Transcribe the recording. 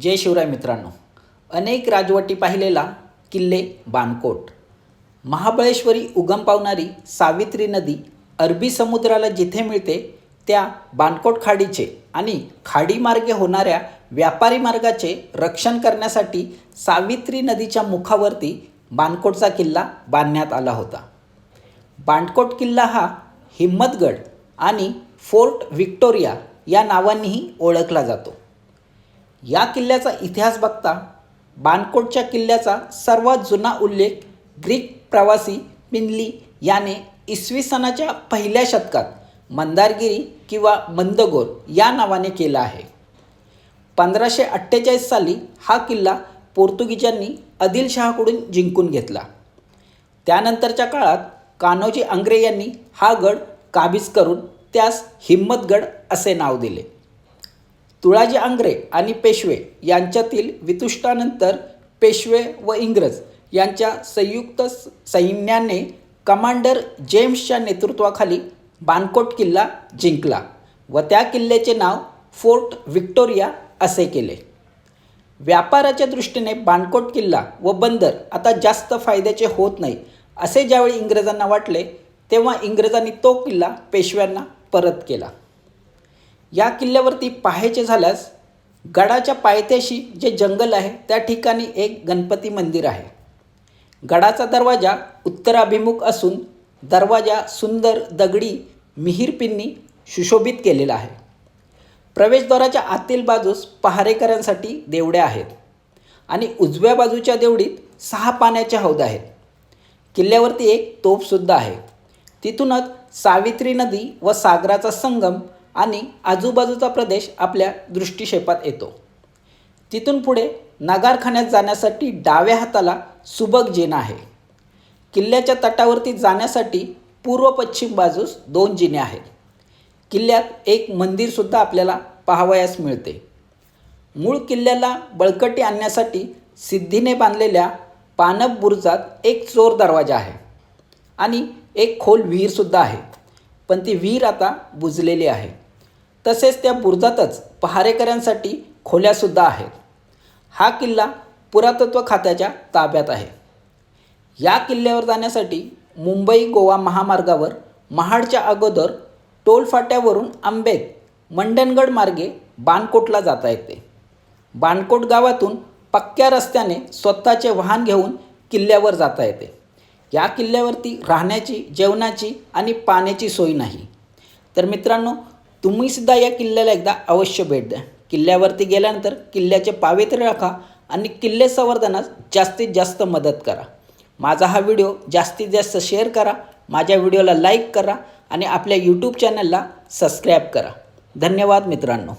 जय शिवराय मित्रांनो. अनेक राजवटी पाहिलेला किल्ले बाणकोट. महाबळेश्वरी उगम पावणारी सावित्री नदी अरबी समुद्राला जिथे मिळते त्या बाणकोट खाडीचे आणि खाडीमार्गे होणाऱ्या व्यापारी मार्गाचे रक्षण करण्यासाठी सावित्री नदीच्या मुखावरती बाणकोटचा किल्ला बांधण्यात आला होता. बाणकोट किल्ला हा हिम्मतगड आणि फोर्ट व्हिक्टोरिया या नावांनीही ओळखला जातो. या किल्ल्याचा इतिहास बघता बाणकोटच्या किल्ल्याचा सर्वात जुना उल्लेख ग्रीक प्रवासी पिंगली याने इसवी सनाच्या पहिल्या शतकात मंदारगिरी किंवा मंदगोर या नावाने केला आहे. पंधराशे अठ्ठेचाळीस साली हा किल्ला पोर्तुगीजांनी आदिलशहाकडून जिंकून घेतला. त्यानंतरच्या काळात कान्होजी आंग्रे यांनी हा गड काबीज करून त्यास हिम्मतगड असे नाव दिले. तुळाजी आंग्रे आणि पेशवे यांच्यातील वितुष्टानंतर पेशवे व इंग्रज यांच्या संयुक्त स- सैन्याने कमांडर जेम्सच्या नेतृत्वाखाली बाणकोट किल्ला जिंकला व त्या किल्ल्याचे नाव फोर्ट व्हिक्टोरिया असे केले. व्यापाराच्या दृष्टीने बाणकोट किल्ला व बंदर आता जास्त फायद्याचे होत नाही असे ज्यावेळी इंग्रजांना वाटले तेव्हा इंग्रजांनी तो किल्ला पेशव्यांना परत केला. या किल्ल्यावरती पाहायचे झाल्यास गडाच्या पायथ्याशी जे जंगल आहे त्या ठिकाणी एक गणपती मंदिर आहे. गडाचा दरवाजा उत्तराभिमुख असून दरवाजा सुंदर दगडी मिहीरपिन्नी सुशोभित केलेला आहे. प्रवेशद्वाराच्या आतील बाजूस पहारेकऱ्यांसाठी देवड्या आहेत आणि उजव्या बाजूच्या देवडीत सहा पाण्याचे हौद आहेत. किल्ल्यावरती एक तोफसुद्धा आहे. तिथूनच सावित्री नदी व सागराचा संगम आणि आजूबाजूचा प्रदेश आपल्या दृष्टिक्षेपात येतो. तिथून पुढे नगारखान्यात जाण्यासाठी डाव्या हाताला सुबक जिना आहे. किल्ल्याच्या तटावरती जाण्यासाठी पूर्व पश्चिम बाजूस दोन जिने आहेत किल्ल्यात एक मंदिरसुद्धा आपल्याला पाहावयास मिळते. मूळ किल्ल्याला बळकटी आणण्यासाठी सिद्धीने बांधलेल्या पानप बुरुजात एक चोर दरवाजा आहे आणि एक खोल विहीरसुद्धा आहे. पण ती विहीर आता बुजलेली आहे. तसेच त्या बुरुजातच पहारेकऱ्यांसाठी खोल्यासुद्धा आहेत. हा किल्ला पुरातत्व खात्याच्या ताब्यात आहे. या किल्ल्यावर जाण्यासाठी मुंबई गोवा महामार्गावर महाडच्या अगोदर टोलफाट्यावरून आंबेत मंडणगड मार्गे बाणकोटला जाता येते. बाणकोट गावातून पक्क्या रस्त्याने स्वतःचे वाहन घेऊन किल्ल्यावर जाता येते. या किल्ल्यावरती राहण्याची जेवणाची आणि पाण्याची सोय नाही. तर मित्रांनो तुम्हीसुद्धा या किल्ल्याला एकदा अवश्य भेट द्या. किल्ल्यावरती गेल्यानंतर किल्ल्याचे पावित्र्य राखा आणि किल्ले संवर्धनास जास्तीत जास्त मदत करा. माझा हा व्हिडिओ जास्तीत जास्त शेअर करा माझ्या व्हिडिओला लाईक करा आणि आपल्या यूट्यूब चॅनलला सबस्क्राईब करा. धन्यवाद मित्रांनो.